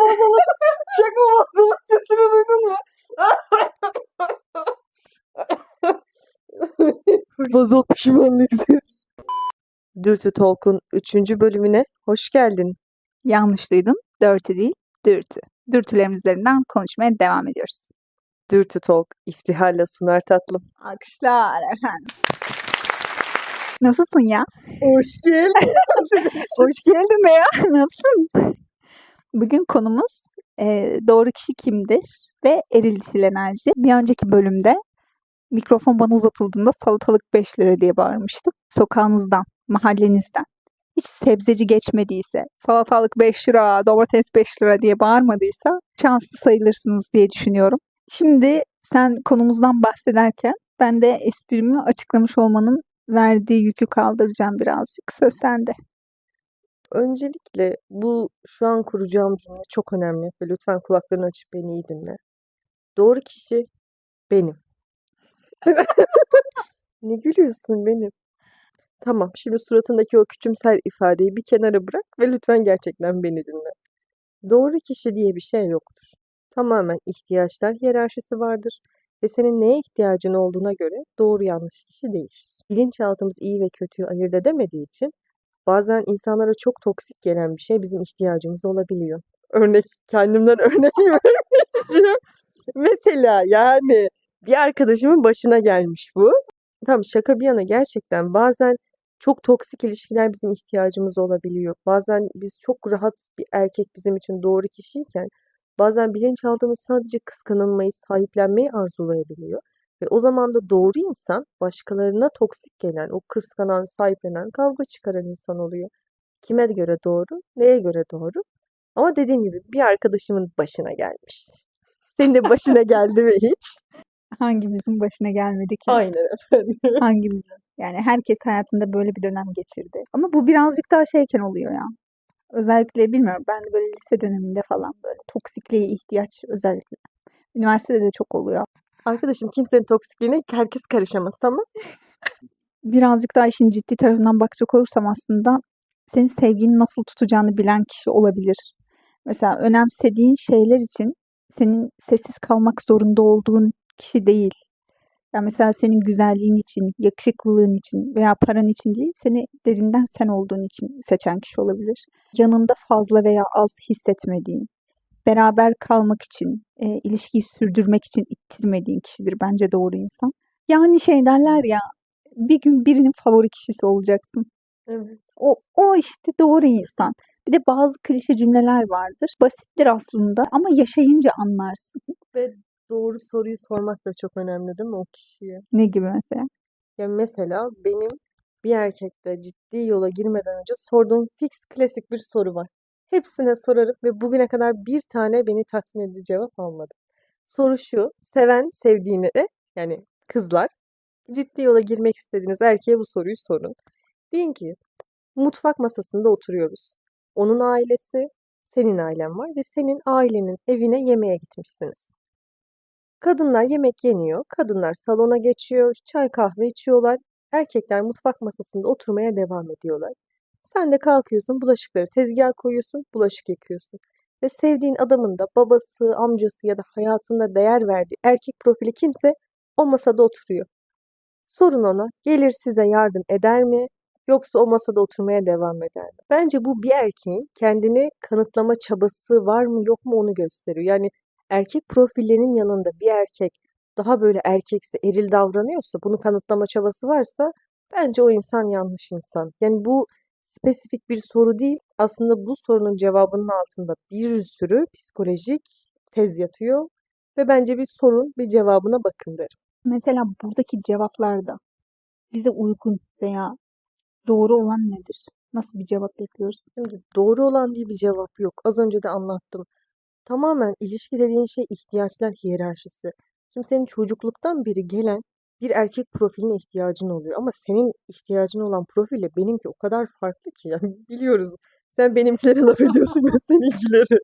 bozuldu. Şaka bozuldu. Sesini duydun mu? Bozuldu pişmanlıktır. Dürtü Talk'un 3. bölümüne hoş geldin. Yanlış duydun. Dirty değil, dürtü. Dürtülerimiz üzerinden konuşmaya devam ediyoruz. Dürtü Talk iftiharla sunar tatlım. Alkışlar efendim. Nasılsın ya? Hoş geldin. Hoş geldin be ya. Nasılsın? Bugün konumuz eee, doğru kişi kimdir ve eril dişil enerji. Bir önceki bölümde mikrofon bana uzatıldığında salatalık 5 lira diye bağırmıştım. Sokağınızdan, mahallenizden hiç sebzeci geçmediyse, salatalık 5 lira, domates 5 lira diye bağırmadıysa şanslı sayılırsınız diye düşünüyorum. Şimdi sen konumuzdan bahsederken ben de esprimi açıklamış olmanın verdiği yükü kaldıracağım birazcık. Söz sende. Öncelikle bu şu an kuracağım cümle çok önemli ve lütfen kulaklarını açıp beni iyi dinle. Doğru kişi benim. Ne gülüyorsun benim? Tamam, şimdi suratındaki o küçümser ifadeyi bir kenara bırak ve lütfen gerçekten beni dinle. Doğru kişi diye bir şey yoktur. Tamamen ihtiyaçlar hiyerarşisi vardır ve senin neye ihtiyacın olduğuna göre doğru yanlış kişi değişir. Bilinçaltımız iyi ve kötüyü ayırt edemediği için bazen insanlara çok toksik gelen bir şey bizim ihtiyacımız olabiliyor. Örnek, kendimden örnek vermeyeceğim. Mesela yani bir arkadaşımın başına gelmiş bu. Tamam şaka bir yana gerçekten bazen çok toksik ilişkiler bizim ihtiyacımız olabiliyor. Bazen biz çok rahat bir erkek bizim için doğru kişiyken bazen bilinçaltımız sadece kıskanılmayı, sahiplenmeyi arzulayabiliyor. Ve o zaman da doğru insan başkalarına toksik gelen, o kıskanan, sahiplenen, kavga çıkaran insan oluyor. Kime göre doğru, neye göre doğru? Ama dediğim gibi bir arkadaşımın başına gelmiş. Senin de başına geldi mi hiç? Hangimizin başına gelmedi ki? Aynen efendim. Hangimizin? Yani herkes hayatında böyle bir dönem geçirdi. Ama bu birazcık daha şeyken oluyor ya. Özellikle bilmiyorum ben de böyle lise döneminde falan böyle toksikliğe ihtiyaç özellikle. Üniversitede de çok oluyor. Arkadaşım kimsenin toksikliğine herkes karışamaz tamam? Birazcık daha işin ciddi tarafından bakacak olursam aslında senin sevgini nasıl tutacağını bilen kişi olabilir. Mesela önemsediğin şeyler için senin sessiz kalmak zorunda olduğun kişi değil. Ya mesela senin güzelliğin için, yakışıklılığın için veya paran için değil, seni derinden sen olduğun için seçen kişi olabilir. Yanında fazla veya az hissetmediğin, beraber kalmak için, e, ilişkiyi sürdürmek için ittirmediğin kişidir bence doğru insan. Yani şey derler ya, bir gün birinin favori kişisi olacaksın. Evet. O, o işte doğru insan. Bir de bazı klişe cümleler vardır. Basittir aslında ama yaşayınca anlarsın. Ve doğru soruyu sormak da çok önemli değil mi o kişiye? Ne gibi mesela? Ya mesela benim bir erkekte ciddi yola girmeden önce sorduğum fix klasik bir soru var. Hepsine sorarım ve bugüne kadar bir tane beni tatmin edici cevap almadım. Soru şu, seven sevdiğine de yani kızlar ciddi yola girmek istediğiniz erkeğe bu soruyu sorun. Deyin ki mutfak masasında oturuyoruz. Onun ailesi, senin ailen var ve senin ailenin evine yemeğe gitmişsiniz. Kadınlar yemek yeniyor, kadınlar salona geçiyor, çay kahve içiyorlar. Erkekler mutfak masasında oturmaya devam ediyorlar. Sen de kalkıyorsun, bulaşıkları tezgaha koyuyorsun, bulaşık yıkıyorsun. Ve sevdiğin adamın da babası, amcası ya da hayatında değer verdiği erkek profili kimse o masada oturuyor. Sorun ona, gelir size yardım eder mi? Yoksa o masada oturmaya devam eder mi? Bence bu bir erkeğin kendini kanıtlama çabası var mı yok mu onu gösteriyor. Yani erkek profillerinin yanında bir erkek daha böyle erkeksi, eril davranıyorsa, bunu kanıtlama çabası varsa bence o insan yanlış insan. Yani bu spesifik bir soru değil. Aslında bu sorunun cevabının altında bir sürü psikolojik tez yatıyor ve bence bir sorun, bir cevabına bakın derim. Mesela buradaki cevaplarda bize uygun veya doğru olan nedir? Nasıl bir cevap bekliyoruz? Şimdi doğru olan diye bir cevap yok. Az önce de anlattım. Tamamen ilişki dediğin şey ihtiyaçlar hiyerarşisi. Şimdi senin çocukluktan beri gelen bir erkek profiline ihtiyacın oluyor. Ama senin ihtiyacın olan profille benimki o kadar farklı ki. Yani biliyoruz. Sen benimkileri laf ediyorsun ben seninkileri.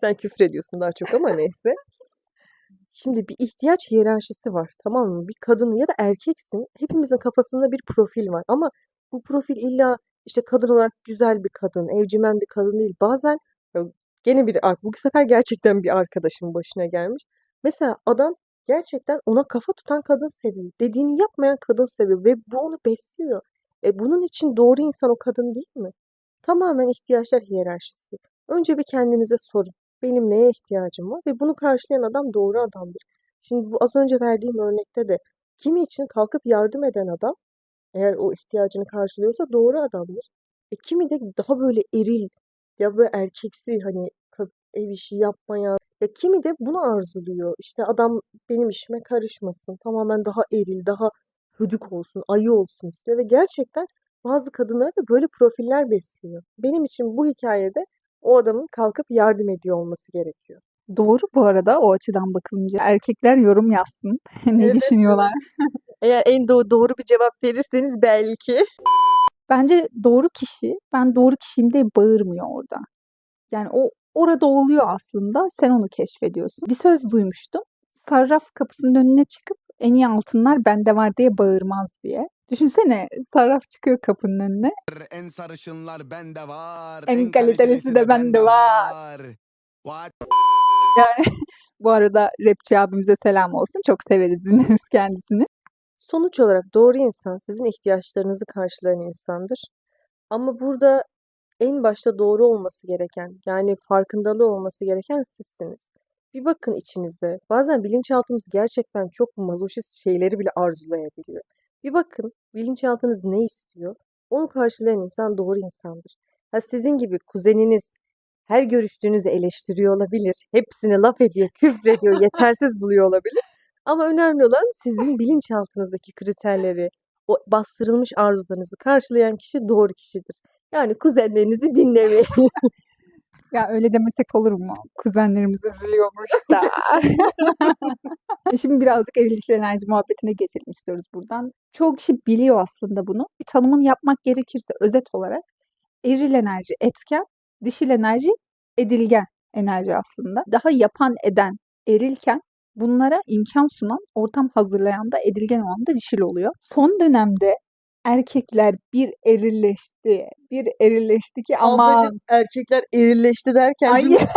Sen küfür ediyorsun daha çok ama neyse. Şimdi bir ihtiyaç hiyerarşisi var. Tamam mı? Bir kadın ya da erkeksin. Hepimizin kafasında bir profil var. Ama bu profil illa işte kadın olarak güzel bir kadın, evcimen bir kadın değil. Bazen Gene bir bu sefer gerçekten bir arkadaşımın başına gelmiş. Mesela adam gerçekten ona kafa tutan kadın seviyor. Dediğini yapmayan kadın seviyor ve bu onu besliyor. E bunun için doğru insan o kadın değil mi? Tamamen ihtiyaçlar hiyerarşisi. Önce bir kendinize sorun. Benim neye ihtiyacım var ve bunu karşılayan adam doğru adamdır. Şimdi bu az önce verdiğim örnekte de kimi için kalkıp yardım eden adam eğer o ihtiyacını karşılıyorsa doğru adamdır. E kimi de daha böyle eril ya böyle erkeksi hani ev işi yapmayan ya kimi de bunu arzuluyor. İşte adam benim işime karışmasın. Tamamen daha eril, daha hödük olsun, ayı olsun istiyor ve gerçekten bazı kadınları da böyle profiller besliyor. Benim için bu hikayede o adamın kalkıp yardım ediyor olması gerekiyor. Doğru bu arada o açıdan bakılınca. Erkekler yorum yazsın. ne Evet, düşünüyorlar? Eğer en do- doğru bir cevap verirseniz belki. Bence doğru kişi, ben doğru kişiyim diye bağırmıyor orada. Yani o orada oluyor aslında. Sen onu keşfediyorsun. Bir söz duymuştum. Sarraf kapısının önüne çıkıp en iyi altınlar bende var diye bağırmaz diye. Düşünsene sarraf çıkıyor kapının önüne. En sarışınlar bende var. En kalitelisi de bende var. What? Bu arada rapçi abimize selam olsun. Çok severiz dinleriz kendisini. Sonuç olarak doğru insan sizin ihtiyaçlarınızı karşılayan insandır. Ama burada en başta doğru olması gereken, yani farkındalığı olması gereken sizsiniz. Bir bakın içinize. Bazen bilinçaltımız gerçekten çok mazoşist şeyleri bile arzulayabiliyor. Bir bakın bilinçaltınız ne istiyor? Onu karşılayan insan doğru insandır. Ha sizin gibi kuzeniniz her görüştüğünüzü eleştiriyor olabilir. Hepsine laf ediyor, küfrediyor, yetersiz buluyor olabilir. Ama önemli olan sizin bilinçaltınızdaki kriterleri, o bastırılmış arzularınızı karşılayan kişi doğru kişidir. Yani kuzenlerinizi dinlemeyin. Ya öyle demesek olur mu? Kuzenlerimiz üzülüyormuş da. Şimdi birazcık eril enerji muhabbetine geçelim istiyoruz buradan. Çoğu kişi biliyor aslında bunu. Bir tanımını yapmak gerekirse özet olarak eril enerji etken, dişil enerji edilgen enerji aslında. Daha yapan eden erilken bunlara imkan sunan, ortam hazırlayan da edilgen olan da dişil oluyor. Son dönemde erkekler bir erilleşti, bir erilleşti ki aman Ablacığım erkekler erilleşti derken Ay. cümle-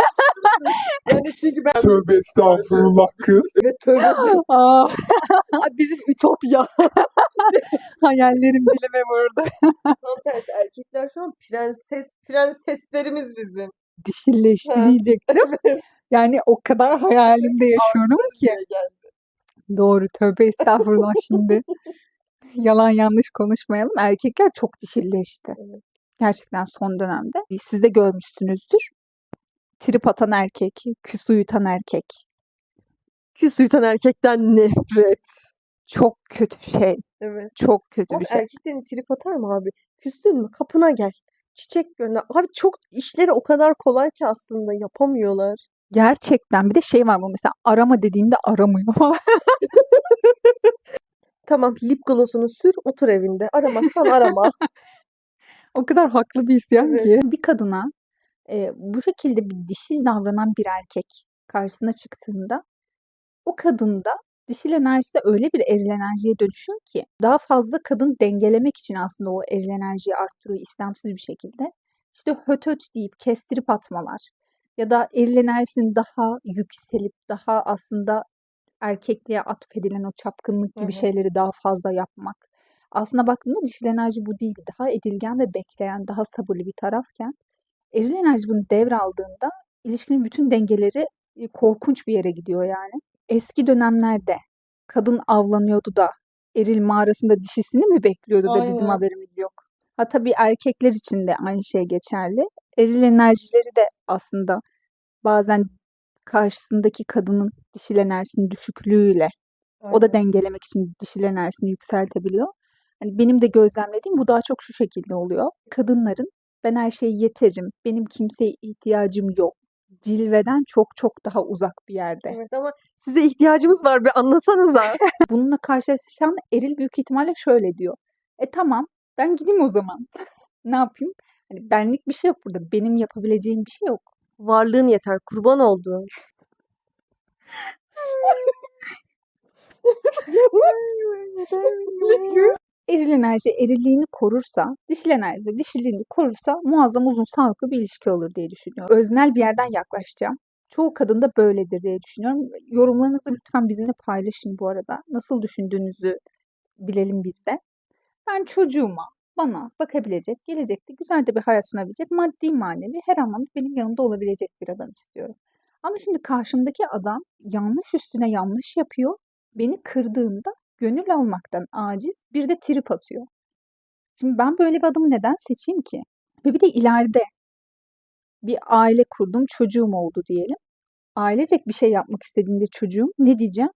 yani çünkü ben Tövbe estağfurullah kız. evet tövbe Aa, Ay, bizim ütopya. hayallerim dilime vurdu. Tam tersi erkekler şu an prenses prenseslerimiz bizim. Dişilleşti Ha. diyecektim. Yani o kadar hayalimde yaşıyorum ki. Doğru tövbe estağfurullah şimdi. Yalan yanlış konuşmayalım. Erkekler çok dişilleşti. Evet. Gerçekten son dönemde. Siz de görmüşsünüzdür. Trip atan erkek, küs uyutan erkek. Küs uyutan erkekten nefret. Çok kötü bir şey. Evet. Çok kötü Abi bir şey. erkeklerin trip atar mı abi? Küstün mü? Kapına gel. Çiçek gönder. Abi çok işleri o kadar kolay ki aslında yapamıyorlar. Gerçekten bir de şey var bu mesela arama dediğinde aramıyor falan. Tamam lip gloss'unu sür otur evinde. Aramazsan arama. O kadar haklı bir isyan Evet. ki. Bir kadına e, bu şekilde bir dişil davranan bir erkek karşısına çıktığında o kadında dişil enerjisi öyle bir eril enerjiye dönüşüyor ki daha fazla kadın dengelemek için aslında o eril enerjiyi arttırıyor istemsiz bir şekilde. İşte höt höt deyip kestirip atmalar ya da eril enerjisinin daha yükselip daha aslında erkekliğe atfedilen o çapkınlık gibi Hı hı. şeyleri daha fazla yapmak. Aslında baktığında dişil enerji bu değil. Daha edilgen ve bekleyen, daha sabırlı bir tarafken eril enerji bunu devraldığında ilişkinin bütün dengeleri e, korkunç bir yere gidiyor yani. Eski dönemlerde kadın avlanıyordu da eril mağarasında dişisini mi bekliyordu da bizim Aynen. haberimiz yok. Ha tabii erkekler için de aynı şey geçerli. Eril enerjileri de aslında bazen karşısındaki kadının dişil enerjisinin düşüklüğüyle o da dengelemek için dişil enerjisini yükseltebiliyor. Hani benim de gözlemlediğim bu daha çok şu şekilde oluyor. Kadınların ben her şeye yeterim, benim kimseye ihtiyacım yok. Cilveden çok çok daha uzak bir yerde. Evet ama size ihtiyacımız var bir anlasanıza. Bununla karşılaşan eril büyük ihtimalle şöyle diyor. E tamam ben gideyim o zaman. ne yapayım? Hani benlik bir şey yok burada. Benim yapabileceğim bir şey yok. Varlığın yeter kurban olduğum. Eril enerji erilliğini korursa, dişil enerji de dişilliğini korursa muazzam uzun sağlıklı bir ilişki olur diye düşünüyorum. Öznel bir yerden yaklaşacağım. Çoğu kadın da böyledir diye düşünüyorum. Yorumlarınızı lütfen bizimle paylaşın bu arada. Nasıl düşündüğünüzü bilelim biz de. Ben çocuğuma, bana bakabilecek, gelecekte güzel de bir hayat sunabilecek, maddi manevi her anlamda benim yanımda olabilecek bir adam istiyorum. Ama şimdi karşımdaki adam yanlış üstüne yanlış yapıyor. Beni kırdığında gönül almaktan aciz bir de trip atıyor. Şimdi ben böyle bir adamı neden seçeyim ki? Ve bir de ileride bir aile kurdum, çocuğum oldu diyelim. Ailecek bir şey yapmak istediğinde çocuğum ne diyeceğim?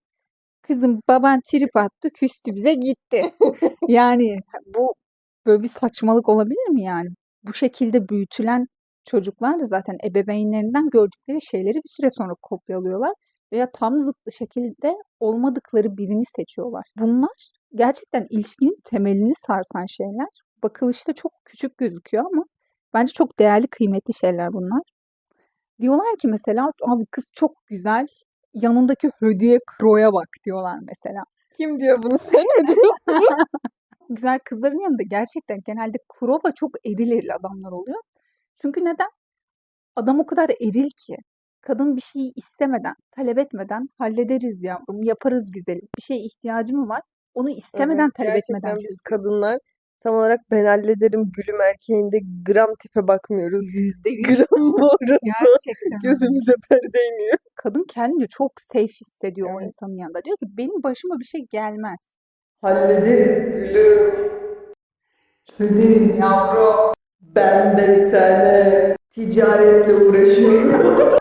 Kızım baban trip attı, küstü bize gitti. Yani bu böyle bir saçmalık olabilir mi yani? Bu şekilde büyütülen çocuklar da zaten ebeveynlerinden gördükleri şeyleri bir süre sonra kopyalıyorlar veya tam zıttı şekilde olmadıkları birini seçiyorlar. Bunlar gerçekten ilişkinin temelini sarsan şeyler. Bakılışta çok küçük gözüküyor ama bence çok değerli, kıymetli şeyler bunlar. Diyorlar ki mesela abi kız çok güzel, yanındaki hödüye kroya bak diyorlar mesela. Kim diyor bunu sen ne diyorsun? Güzel kızların yanında gerçekten genelde kurova çok eril eril adamlar oluyor. Çünkü neden? Adam o kadar eril ki. Kadın bir şeyi istemeden, talep etmeden hallederiz yavrum, yaparız güzelim. Bir şeye ihtiyacı mı var? Onu istemeden, Evet, talep etmeden gerçekten biz kadınlar tam olarak ben hallederim gülüm erkeğinde gram tipe bakmıyoruz. Yüzde yüz. Gram bu arada Gerçekten. gözümüze perde iniyor. Kadın kendini çok safe hissediyor o Evet. insanın yanında. Diyor ki benim başıma bir şey gelmez. Hallederiz gülüm. Çözerim yavrum. Ben de bir tane ticaretle uğraşıyorum.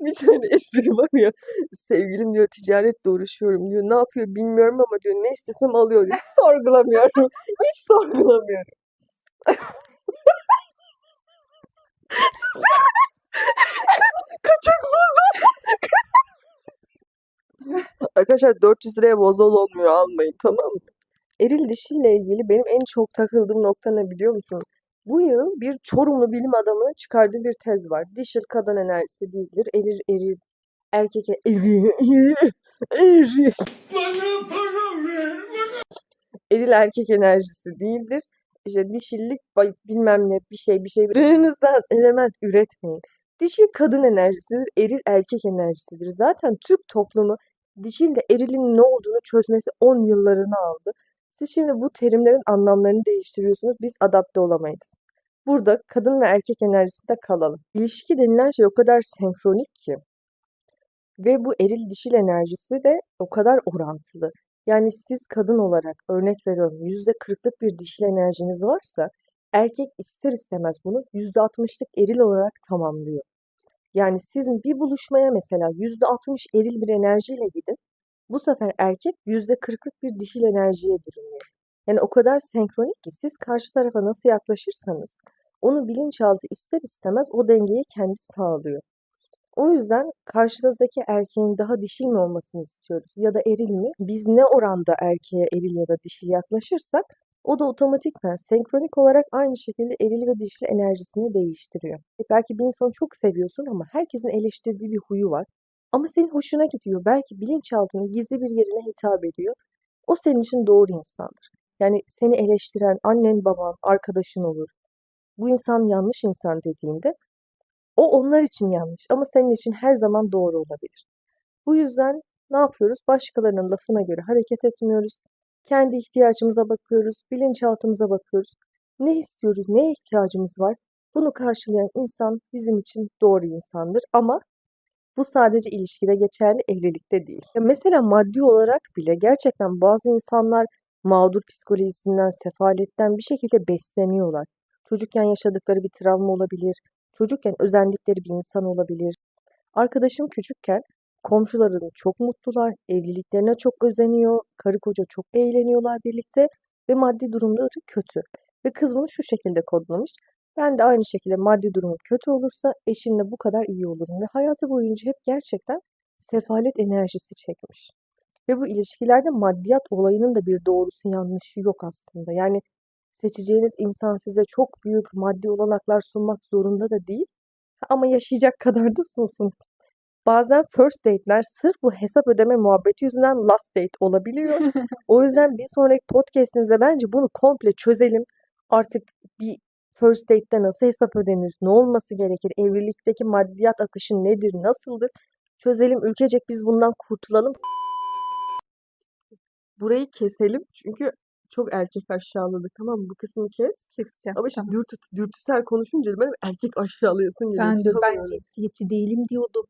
bir tane espri var ya. Sevgilim diyor ticaretle uğraşıyorum diyor. Ne yapıyor bilmiyorum ama diyor ne istesem alıyor diyor. Hiç sorgulamıyorum. Hiç sorgulamıyorum. Kaçak bozol. Arkadaşlar 400 liraya bozol olmuyor almayın tamam mı? Eril dişiyle ilgili benim en çok takıldığım nokta ne biliyor musun? Bu yıl bir Çorumlu bilim adamının çıkardığı bir tez var. Dişil kadın enerjisi değildir. Eril eril erkek eril eril eril Bana para ver. eril erkek enerjisi değildir. İşte dişillik bilmem ne bir şey bir şey. Birinizden element üretmeyin. Dişil kadın enerjisidir, eril erkek enerjisidir. Zaten Türk toplumu dişille erilin ne olduğunu çözmesi 10 yıllarını aldı. Siz şimdi bu terimlerin anlamlarını değiştiriyorsunuz. Biz adapte olamayız. Burada kadın ve erkek enerjisinde kalalım. İlişki denilen şey o kadar senkronik ki. Ve bu eril dişil enerjisi de o kadar orantılı. Yani siz kadın olarak örnek veriyorum yüzde kırklık bir dişil enerjiniz varsa erkek ister istemez bunu yüzde altmışlık eril olarak tamamlıyor. Yani siz bir buluşmaya mesela yüzde altmış eril bir enerjiyle gidin. Bu sefer erkek yüzde kırklık bir dişil enerjiye bürünüyor. Yani o kadar senkronik ki siz karşı tarafa nasıl yaklaşırsanız onu bilinçaltı ister istemez o dengeyi kendi sağlıyor. O yüzden karşımızdaki erkeğin daha dişil mi olmasını istiyoruz ya da eril mi? Biz ne oranda erkeğe eril ya da dişil yaklaşırsak o da otomatikman senkronik olarak aynı şekilde eril ve dişil enerjisini değiştiriyor. E belki bir insanı çok seviyorsun ama herkesin eleştirdiği bir huyu var. Ama senin hoşuna gidiyor. Belki bilinçaltının gizli bir yerine hitap ediyor. O senin için doğru insandır. Yani seni eleştiren annen, baban, arkadaşın olur. Bu insan yanlış insan dediğinde o onlar için yanlış ama senin için her zaman doğru olabilir. Bu yüzden ne yapıyoruz? Başkalarının lafına göre hareket etmiyoruz. Kendi ihtiyacımıza bakıyoruz, bilinçaltımıza bakıyoruz. Ne istiyoruz, neye ihtiyacımız var? Bunu karşılayan insan bizim için doğru insandır ama bu sadece ilişkide geçerli, evlilikte değil. Ya mesela maddi olarak bile gerçekten bazı insanlar mağdur psikolojisinden, sefaletten bir şekilde besleniyorlar. Çocukken yaşadıkları bir travma olabilir, çocukken özendikleri bir insan olabilir. Arkadaşım küçükken komşuları çok mutlular, evliliklerine çok özeniyor, karı koca çok eğleniyorlar birlikte ve maddi durumları kötü. Ve kız bunu şu şekilde kodlamış. Ben de aynı şekilde maddi durumum kötü olursa eşimle bu kadar iyi olurum. Ve hayatı boyunca hep gerçekten sefalet enerjisi çekmiş. Ve bu ilişkilerde maddiyat olayının da bir doğrusu yanlışı yok aslında. Yani seçeceğiniz insan size çok büyük maddi olanaklar sunmak zorunda da değil. ama yaşayacak kadar da sunsun. Bazen first date'ler sırf bu hesap ödeme muhabbeti yüzünden last date olabiliyor. O yüzden bir sonraki podcast'imizde bence bunu komple çözelim. Artık bir first date'te nasıl hesap ödenir, ne olması gerekir, evlilikteki maddiyat akışı nedir, nasıldır? Çözelim ülkecek biz bundan kurtulalım. Burayı keselim çünkü çok erkek aşağıladık tamam? Bu kısmı kes. Keseceğim. Ama şimdi dürtü, dürtüsel konuşunca benim erkek aşağılayasım geliyor. Ben de ben tutamıyorum. cinsiyetçi değilim diyordum.